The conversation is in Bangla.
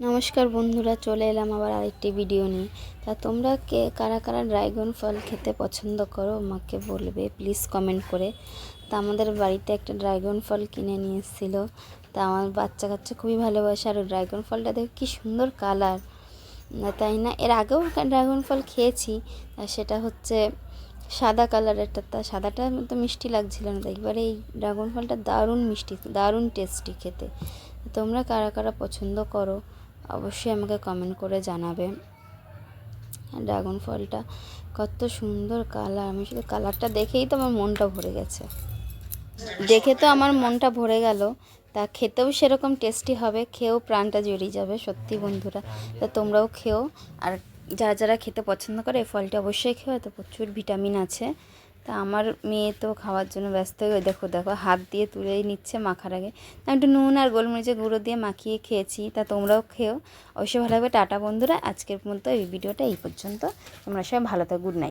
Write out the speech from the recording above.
নমস্কার বন্ধুরা, চলে এলাম আবার আরেকটি ভিডিও নিয়ে। তা তোমরা কে, কারা কারা ড্রাগন ফল খেতে পছন্দ করো, আমাকে বলবে প্লিজ কমেন্ট করে। তা আমাদের বাড়িতে একটা ড্রাগন ফল কিনে নিয়ে এসেছিল। তা আমার বাচ্চা কাচ্চা খুবই ভালোবাসে, আর ড্রাগন ফলটা দেখো কী সুন্দর কালার তাই না? এর আগেও ড্রাগন ফল খেয়েছি আর সেটা হচ্ছে সাদা কালারেরটা তা সাদাটা তো মিষ্টি লাগছিল না একবারে এই ড্রাগন ফলটা দারুণ মিষ্টি, দারুণ টেস্টি খেতে। তোমরা কারা কারা পছন্দ করো? অবশ্যই আমাকে কমেন্ট করে জানাবে। ড্রাগন ফলটা কত সুন্দর কালার আমি শুধু কালারটা দেখেই তো আমার মনটা ভরে গেছে। দেখে তো আমার মনটা ভরে গেল। তা খেতেও সেরকম টেস্টি হবে, খেয়েও প্রাণটা জড়িয়ে যাবে, সত্যি বন্ধুরা। তা তোমরাও খেও। আর যারা যারা খেতে পছন্দ করে, এই ফলটা অবশ্যই খেও। তো প্রচুর ভিটামিন আছে। তা আমার মেয়ে তো খাওয়ার জন্য ব্যস্ত হয়ে দেখো দেখো, হাত দিয়ে তুলেই নিচ্ছে মাখার আগে। আমি একটু নুন আর গোলমরিচের গুঁড়ো দিয়ে মাখিয়ে খেয়েছি, তা তোমরাও খেও অবশ্যই ভালো লাগবে টাটা বন্ধুরা, আজকের মতো এই ভিডিওটা এই পর্যন্ত। তোমরা সবাই ভালো থাকো, গুড নাইট।